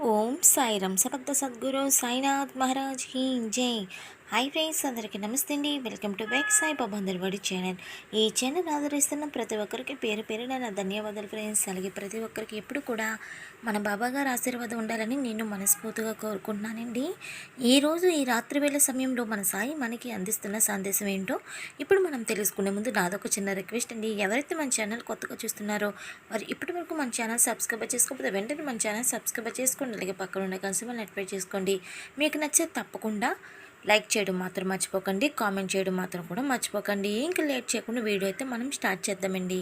ओम साईराम सपक्त सद्गुरु साईनाथ महाराज की जय। Hi friends అందరికీ నమస్తే అండి. Welcome to back Sai Babandarwadi channel ఈ ఛానల్ ఆదరిస్తున్న ప్రతి ఒక్కరికి పేరు పేరున నా ధన్యవాదాలు ఫ్రెండ్స్ అలాగే ప్రతి ఒక్కరికి ఎప్పుడు కూడా మన బాబా గారు ఆశీర్వాదం ఉండాలని నేను మనస్ఫూర్తిగా కోరుకుంటున్నానండి. ఈరోజు ఈ రాత్రి వేళ సమయంలో మన సాయి మనకి అందిస్తున్న సందేశం ఏంటో ఇప్పుడు మనం తెలుసుకునే ముందు నాదొక చిన్న రిక్వెస్ట్ అండి. ఎవరైతే మన ఛానల్ కొత్తగా చూస్తున్నారో వారు ఇప్పటి వరకు మన ఛానల్ సబ్స్క్రైబ్ చేసుకోకపోతే వెంటనే మన ఛానల్ సబ్స్క్రైబ్ చేసుకోండి. అలాగే పక్కన ఉన్న కన్సూమర్ నెట్వర్క్ చేసుకోండి. మీకు నచ్చే తప్పకుండా లైక్ చేయడం మాత్రం మర్చిపోకండి కామెంట్ చేయడం మాత్రం కూడా మర్చిపోకండి. ఇంకా లేట్ చేయకుండా వీడియో అయితే మనం స్టార్ట్ చేద్దామండి.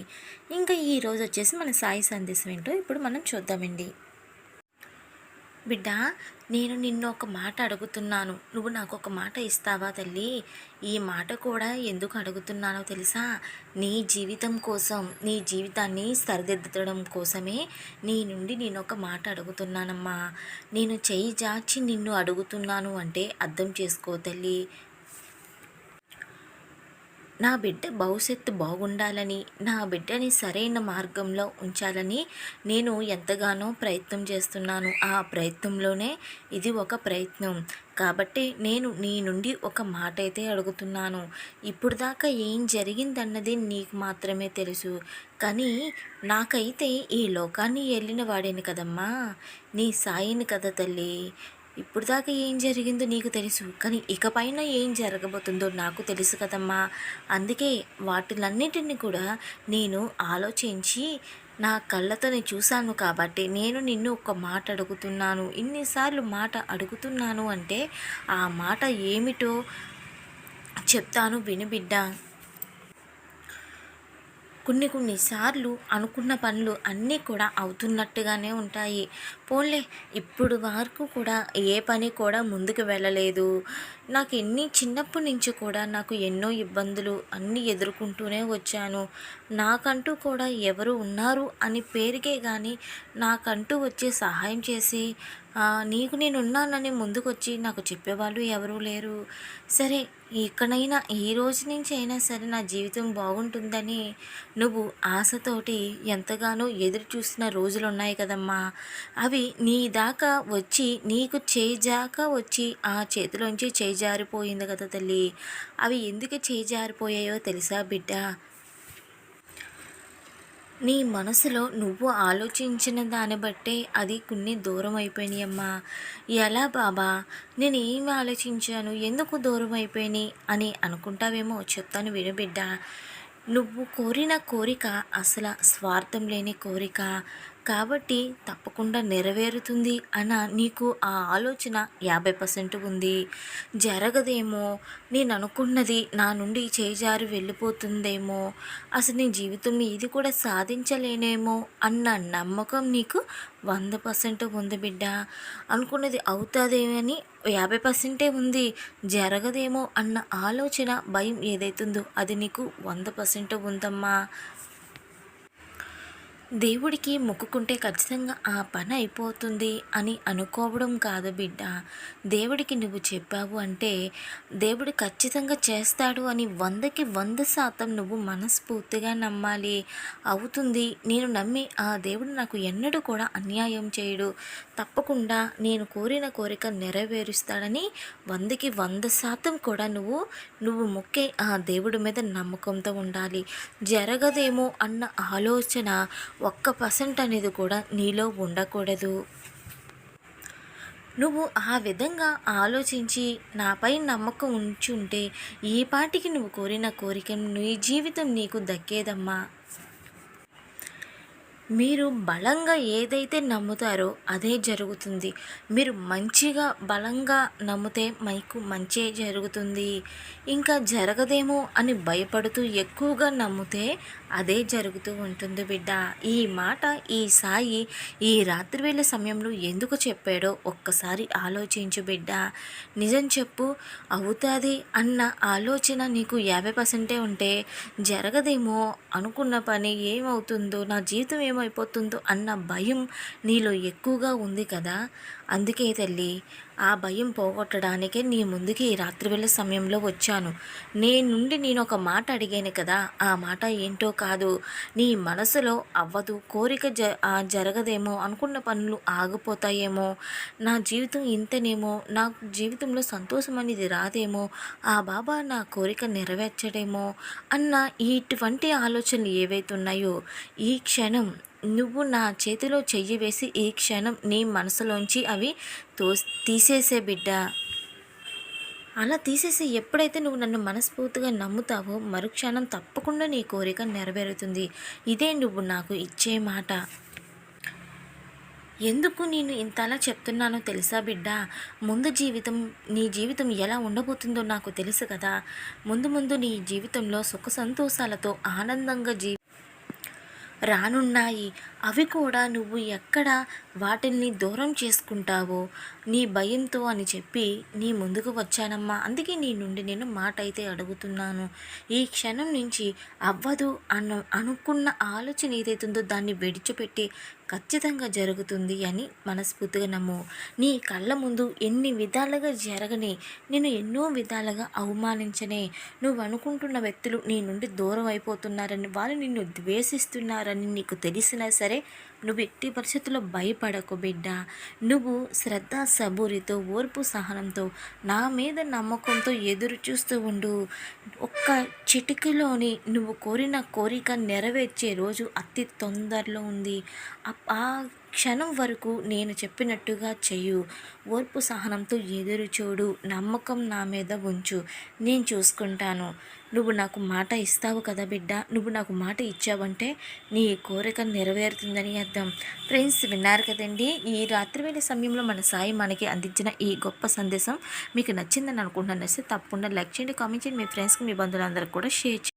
ఇంకా ఈరోజు వచ్చేసి మన సాయి సందేశం ఏంటో ఇప్పుడు మనం చూద్దామండి. బిడ్డ నేను నిన్ను ఒక మాట అడుగుతున్నాను. నువ్వు నాకు ఒక మాట ఇస్తావా తల్లి? ఈ మాట కూడా ఎందుకు అడుగుతున్నానో తెలుసా? నీ జీవితం కోసం నీ జీవితాన్ని సరిదిద్దడం కోసమే నీ నుండి నేను ఒక మాట అడుగుతున్నానమ్మా. నేను చేయి జాచి నిన్ను అడుగుతున్నాను అంటే అర్థం చేసుకో తల్లి. నా బిడ్డ భవిష్యత్తు బాగుండాలని నా బిడ్డని సరైన మార్గంలో ఉంచాలని నేను ఎంతగానో ప్రయత్నం చేస్తున్నాను. ఆ ప్రయత్నంలోనే ఇది ఒక ప్రయత్నం. కాబట్టి నేను నీ నుండి ఒక మాట అయితే అడుగుతున్నాను. ఇప్పుడు దాకా ఏం జరిగిందన్నది నీకు మాత్రమే తెలుసు. కానీ నాకైతే ఈ లోకాన్ని వెళ్ళిన వాడిని కదమ్మా. నీ సాయిని కదా తల్లి. ఇప్పుడు దాకా ఏం జరిగిందో నీకు తెలుసు కానీ ఇకపైన ఏం జరగబోతుందో నాకు తెలుసు కదమ్మా. అందుకే వాటిలన్నిటిని కూడా నేను ఆలోచించి నా కళ్ళతో నేను చూశాను కాబట్టి నేను నిన్ను ఒక మాట అడుగుతున్నాను. ఇన్నిసార్లు మాట అడుగుతున్నాను అంటే ఆ మాట ఏమిటో చెప్తాను విను బిడ్డ. కొన్ని కొన్నిసార్లు అనుకున్న పనులు అన్నీ కూడా అవుతున్నట్టుగానే ఉంటాయి. పోన్లే ఇప్పుడు వరకు కూడా ఏ పని కూడా ముందుకు వెళ్ళలేదు. నాకు ఎన్ని చిన్నప్పటి నుంచి కూడా నాకు ఎన్నో ఇబ్బందులు అన్నీ ఎదుర్కొంటూనే వచ్చాను. నాకంటూ కూడా ఎవరు ఉన్నారు అని పేరుకే కానీ నాకంటూ వచ్చి సహాయం చేసి నీకు నేను ఉన్నానని ముందుకొచ్చి నాకు చెప్పేవాళ్ళు ఎవరూ లేరు. సరే ఇక్కడైనా ఈ రోజు నుంచి అయినా సరే నా జీవితం బాగుంటుందని నువ్వు ఆశతోటి ఎంతగానో ఎదురు చూసిన రోజులు ఉన్నాయి కదమ్మా. అవి నీ దాకా వచ్చి నీకు చేజాక వచ్చి ఆ చేతిలోంచి చేజారిపోయింది కదా తల్లి. అవి ఎందుకు చేజారిపోయాయో తెలుసా బిడ్డ? నీ మనసులో నువ్వు ఆలోచించిన దాన్ని బట్టే అది కొన్ని దూరం అయిపోయినాయమ్మా ఎలా బాబా? నేను ఏమి ఆలోచించాను? ఎందుకు దూరం అయిపోయినాయి అని అనుకుంటావేమో చెప్తాను విను బిడ్డ. నువ్వు కోరిన కోరిక అసలు స్వార్థం లేని కోరిక. కాబట్టి తప్పకుండా నెరవేరుతుంది అన్న నీకు ఆ ఆలోచన యాభై పర్సెంట్ ఉంది. జరగదేమో నేను అనుకున్నది నా నుండి చేజారి వెళ్ళిపోతుందేమో అసలు నీ జీవితం ఇది కూడా సాధించలేనేమో అన్న నమ్మకం నీకు వంద పర్సెంట్ ఉంది బిడ్డ. అనుకున్నది అవుతుందేమని యాభై పర్సెంటే ఉంది. జరగదేమో అన్న ఆలోచన భయం ఏదైతుందో అది నీకు వంద పర్సెంట్ ఉందమ్మా. దేవుడికి మొక్కుకుంటే ఖచ్చితంగా ఆ పని అయిపోతుంది అని అనుకోవడం కాదు బిడ్డ. దేవుడికి నువ్వు చెప్పావు అంటే దేవుడు ఖచ్చితంగా చేస్తాడు అని వందకి వంద శాతం నువ్వు మనస్ఫూర్తిగా నమ్మాలి. అవుతుంది. నేను నమ్మి ఆ దేవుడు నాకు ఎన్నడూ కూడా అన్యాయం చేయడు. తప్పకుండా నేను కోరిన కోరిక నెరవేరుస్తాడని వందకి వంద శాతం కూడా నువ్వు నువ్వు మొక్కే ఆ దేవుడి మీద నమ్మకంతో ఉండాలి. జరగదేమో అన్న ఆలోచన ఒక్క పర్సెంట్ అనేది కూడా నీలో ఉండకూడదు. నువ్వు ఆ విధంగా ఆలోచించి నాపై నమ్మకం ఉంచుంటే ఈ పాటికి నువ్వు కోరిన కోరిక నీ జీవితం నీకు దక్కేదమ్మా. మీరు బలంగా ఏదైతే నమ్ముతారో అదే జరుగుతుంది. మీరు మంచిగా బలంగా నమ్మితే మీకు మంచే జరుగుతుంది. ఇంకా జరగదేమో అని భయపడుతూ ఎక్కువగా నమ్మితే అదే జరుగుతూ ఉంటుంది బిడ్డ. ఈ మాట ఈ సాయి ఈ రాత్రివేళ సమయంలో ఎందుకు చెప్పాడో ఒక్కసారి ఆలోచించు బిడ్డ. నిజం చెప్పు అవుతుంది అన్న ఆలోచన నీకు యాభై పర్సెంటే ఉంటే జరగదేమో అనుకున్న పని ఏమవుతుందో నా జీవితం ఏమో ఏమైపోతుందో అన్న భయం నీలో ఎక్కువగా ఉంది కదా? అందుకే తల్లి ఆ భయం పోగొట్టడానికే నీ ముందుకి ఈ రాత్రివేళ సమయంలో వచ్చాను. నేను నుండి నేను ఒక మాట అడిగాను కదా ఆ మాట ఏంటో కాదు. నీ మనసులో అవ్వదు కోరిక జ జరగదేమో అనుకున్న పనులు ఆగిపోతాయేమో. నా జీవితం ఇంతనేమో నా జీవితంలో సంతోషం అనేది రాదేమో ఆ బాబా నా కోరిక నెరవేర్చడేమో అన్న ఇటువంటి ఆలోచనలు ఏవైతున్నాయో ఈ క్షణం నువ్వు నా చేతిలో చెయ్యి వేసి ఈ క్షణం నీ మనసులోంచి అవి తో తీసేసే బిడ్డ. అలా తీసేసి ఎప్పుడైతే నువ్వు నన్ను మనస్ఫూర్తిగా నమ్ముతావో మరుక్షణం తప్పకుండా నీ కోరిక నెరవేరుతుంది. ఇదే నువ్వు నాకు ఇచ్చే మాట. ఎందుకు నేను ఇంతలా చెప్తున్నానో తెలుసా బిడ్డ? ముందు జీవితం నీ జీవితం ఎలా ఉండబోతుందో నాకు తెలుసు కదా. ముందు ముందు నీ జీవితంలో సుఖ సంతోషాలతో ఆనందంగా జీ రానున్నాయి. అవి కూడా నువ్వు ఎక్కడ వాటిల్ని దూరం చేసుకుంటావో నీ భయంతో అని చెప్పి నీ ముందుకు వచ్చానమ్మా. అందుకే నీ నుండి నేను మాట అయితే అడుగుతున్నాను. ఈ క్షణం నుంచి అవ్వదు అన్న అనుకున్న ఆలోచన ఏదైతుందో దాన్ని విడిచిపెట్టి ఖచ్చితంగా జరుగుతుంది అని మనస్ఫూర్తిగా నమ్ము. నీ కళ్ళ ముందు ఎన్ని విధాలుగా జరగని నేను ఎన్నో విధాలుగా అవమానించనే నువ్వు అనుకుంటున్న వ్యక్తులు నీ నుండి దూరం అయిపోతున్నారని వాళ్ళు నిన్ను ద్వేషిస్తున్నారని నీకు తెలిసినా సరే ಅಂದರೆ నువ్వు ఎట్టి పరిస్థితుల్లో భయపడకు బిడ్డ. నువ్వు శ్రద్ధ సబూరితో ఓర్పు సహనంతో నా మీద నమ్మకంతో ఎదురు చూస్తూ ఉండు. ఒక్క చిటికలోని నువ్వు కోరిన కోరిక నెరవేర్చే రోజు అతి తొందరలో ఉంది. ఆ క్షణం వరకు నేను చెప్పినట్టుగా చెయ్యు. ఓర్పు సహనంతో ఎదురు చూడు. నమ్మకం నా మీద ఉంచు. నేను చూసుకుంటాను. నువ్వు నాకు మాట ఇస్తావు కదా బిడ్డ. నువ్వు నాకు మాట ఇచ్చావంటే నీ కోరిక నెరవేరుతుందని అర్థం ఫ్రెండ్స్ విన్నారు కదండి ఈ రాత్రివేళ సమయంలో మన సాయి మనకి అందించిన ఈ గొప్ప సందేశం మీకు నచ్చిందని అనుకుంటున్నాను. నచ్చితే తప్పకుండా లైక్ చేయండి కామెంట్ చేయండి. మీ ఫ్రెండ్స్కి మీ బంధువులందరికీ కూడా షేర్ చేయండి.